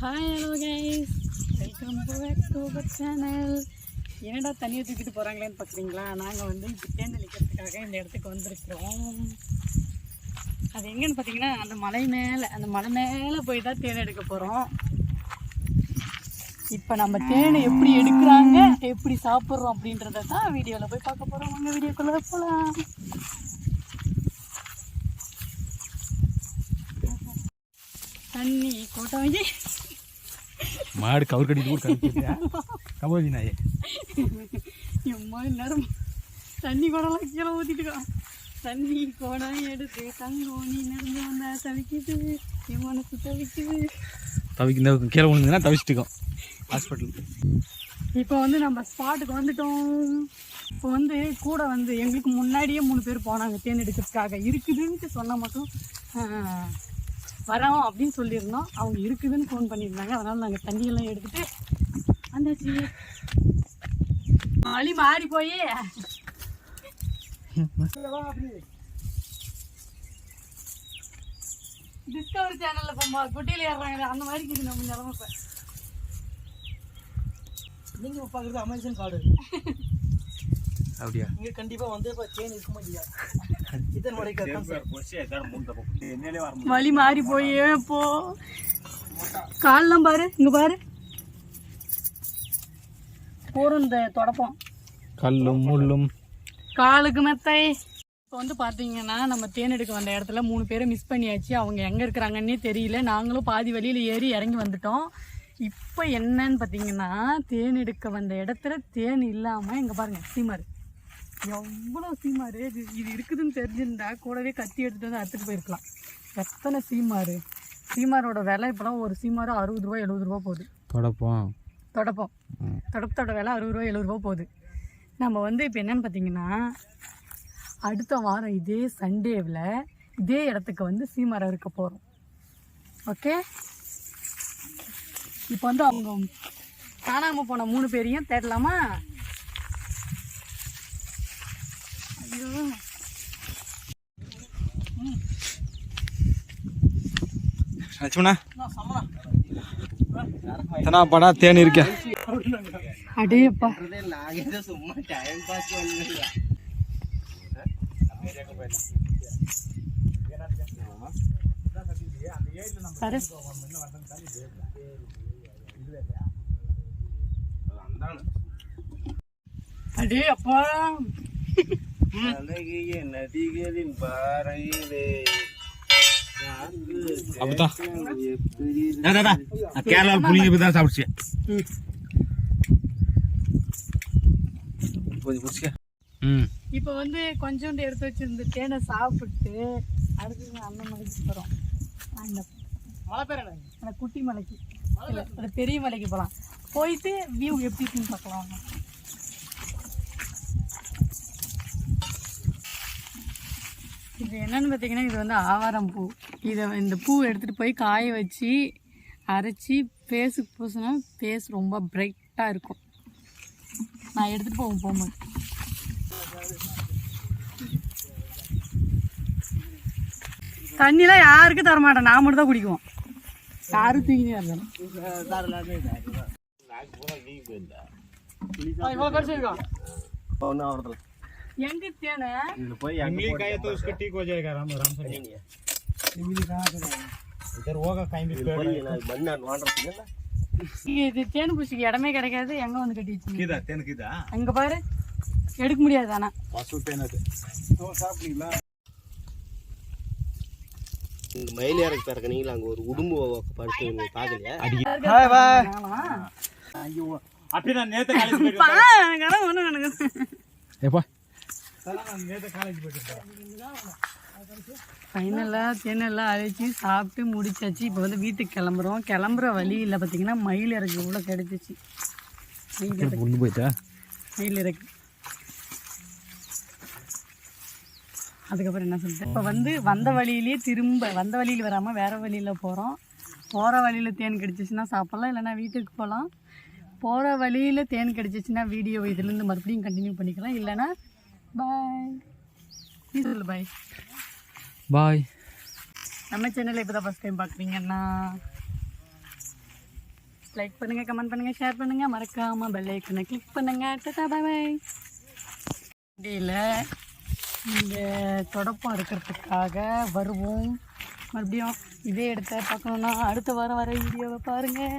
Hi hello guys welcome back to our channel என்னடா தண்ணியை தூக்கிட்டு போகிறாங்களேன்னு பார்க்குறீங்களா நாங்கள் வந்து இப்போ நிற்கிறதுக்காக இந்த இடத்துக்கு வந்திருக்கிறோம். அது எங்கேன்னு பார்த்தீங்கன்னா அந்த மலை மேலே அந்த மலை மேலே போய் தான் தேன் எடுக்க போகிறோம் இப்போ நம்ம தேனை எப்படி எடுக்கிறாங்க எப்படி சாப்பிட்றோம் அப்படின்றத தான் வீடியோவில் போய் பார்க்க போகிறோம் உங்கள் வீடியோக்குள்ளே போகலாம் தண்ணி கோட்டாங்கி மாடு கவர் கட்டிட்டு கூட கட்டிட்டியா கபோதி நாயே. எல்லாரும் தண்ணி குடம்லாம் கீழே ஊற்றிட்டுக்கோம் தண்ணி குடம் எடுத்து தங்கம் நீ நடந்து வந்தா தவிக்குது. என் மனசு தவிக்குது. தவிக்கு கீழே விழுந்துன்னா தவிச்சிட்டுக்கோம் ஹாஸ்பிட்டல் இப்போ வந்து நம்ம ஸ்பாட்டுக்கு வந்துட்டோம். இப்போ வந்து கூட வந்து எங்களுக்கு முன்னாடியே மூணு பேர் போனாங்க தேன் எடுக்கிறதுக்காக. இருக்குதுன்ட்டு சொன்னால் மட்டும் வரோம் அப்படின்னு சொல்லியிருந்தோம். அவங்க இருக்குதுன்னு ஃபோன் பண்ணியிருந்தாங்க. அதனால் நாங்கள் தண்ணியெல்லாம் எடுத்துட்டு வந்தாச்சு. வழி மாறி போய். டிஸ்கவரி சேனல்ல போமா குட்டியில ஏறுறாங்க அந்த மாதிரி இருக்குது நம்ம நிலமை இப்போ. நீங்க பார்க்குறது அமேசான் காடு அப்படியா? இங்க கண்டிப்பா வந்து இப்போ தேன் இருக்க மாட்டியா இதன் வரைக்கும் வழி மாறி போய் போ. கால்லாம் பாரு இங்க பாரு. போறோம் இந்த தொடப்பம். கல்லும் முள்ளும். காலுக்கு மெத்தை. இப்போ வந்து பார்த்தீங்கன்னா நம்ம தேன் எடுக்க வந்த இடத்துல மூணு பேரை மிஸ் பண்ணியாச்சு. அவங்க எங்கே இருக்கிறாங்கன்னே தெரியல. நாங்களும் பாதி வழியில் ஏறி இறங்கி வந்துட்டோம். இப்போ என்னன்னு பார்த்தீங்கன்னா தேன் எடுக்க வந்த இடத்துல தேன் இல்லாமல் இங்கே பாருங்க சீமார் எவ்வளோ சீமார்? இது இது இருக்குதுன்னு தெரிஞ்சிருந்தா கூடவே கத்தி எடுத்துட்டு வந்து அறுத்துட்டு போயிருக்கலாம். எத்தனை சீமார்? சீமாரோட விலை இப்போலாம் ஒரு சீமார் அறுபது ரூபா எழுபது ரூபா போகுது. தொடப்போம். தொடப்பம். தொடப்பத்தோட விலை அறுபது ரூபா எழுபது ரூபா போகுது. நம்ம வந்து இப்போ என்னன்னு பார்த்தீங்கன்னா அடுத்த வாரம் இதே சண்டேவில் இதே இடத்துக்கு வந்து சீமரம் இருக்க போகிறோம் ஓகே இப்போ வந்து அவங்க காணாமல் போன மூணு பேரையும் தேடலாமா? லட்சுமணா. தனா படா தேன் இருக்க. அடேப்பா சும்மா டைம் பாஸ் அழகிய நதிகளின் பாறையிலே. அப்படிதான் எப்படி கேரளாவில் புளிங்க சாப்பிடுச்சு. ம். இப்போ வந்து கொஞ்சோண்டு எடுத்து வச்சிருந்த தேனை சாப்பிட்டு அடுத்தது அந்த மலைக்கு போகிறோம் பேர் என்ன? அந்த குட்டி மலைக்கு. பெரிய மலைக்கு போகலாம் போயிட்டு வியூ எப்படி இருக்குன்னு பார்க்கலாம். இது என்னன்னு பார்த்தீங்கன்னா இது வந்து ஆவாரம் பூ. இதை இந்த பூ எடுத்துகிட்டு போய் காய வச்சு அரைச்சி ஃபேஸுக்கு பூசினா ஃபேஸ் ரொம்ப பிரைட்டாக இருக்கும். நான் எடுத்துகிட்டு போவோம் போகும்போது தண்ணிலாம் யாருக்கும் தர மாட்டேன். நான் மட்டும் தான் குடிக்குவோம். யாரும் தூக்கினே இருந்தாலும் ஒன்றும் ஆகிறதில்ல ಹೆಂಗ ಇತ್ತೇನ ಕಾಯಿ ತೋರಿಸ್ಕೊ ಟೀಕ್ ಹೋಗಿ ಆರಾಮ ಆರಾಮ್ ಸರಿ ಇಮ್ಲಿ இது தேன் பூச்சிக்கு இடமே கிடைக்காது. எங்க வந்து கட்டிச்சு கீதா தேன் பாரு. எடுக்க முடியாது ஆனா. பசு அது. சாப்பிட்டீங்களா இந்த மயில் இறக்கி பாருங்க நீங்களா அங்க ஒரு உடும்பு படுத்து பாக்கலையா அப்படியே நான் ஃபைனலாக தேனெல்லாம் அழைச்சி சாப்பிட்டு முடிச்சாச்சு. இப்போ வந்து வீட்டுக்கு கிளம்புறோம். கிளம்புற வழியில் பார்த்தீங்கன்னா மயில் இறக்கு கூட கிடைச்சிச்சு. மயில் போயிட்டா? மயில் இறக்கு அதுக்கப்புறம் என்ன சொல்லிட்டேன் இப்போ வந்து வந்த வழியிலேயே திரும்ப வந்த வழியில் வராமல் வேறு வழியில் போகிறோம் போகிற வழியில் தேன் கிடச்சிச்சின்னா சாப்பிட்லாம். இல்லைன்னா வீட்டுக்கு போகலாம். போகிற வழியில் தேன் கிடச்சிச்சின்னா வீடியோ இதுலேருந்து மறுபடியும் கண்டினியூ பண்ணிக்கலாம். இல்லைன்னா பாய் நீ சொல்லு பாய் பாய் நம்ம சேனலை இப்போ தான் ஃபஸ்ட் டைம் பார்க்குறீங்கன்னா லைக் பண்ணுங்க கமெண்ட் பண்ணுங்க ஷேர் பண்ணுங்க. மறக்காம பெல் ஐக்கனை கிளிக் பண்ணுங்க. டாடா பை பை வண்டியில் இங்கே தொடப்பம் இருக்கிறதுக்காக வருவோம். மறுபடியும் இதே இடத்த பார்க்கணுன்னா அடுத்த வாரம் வர வீடியோவை பாருங்கள்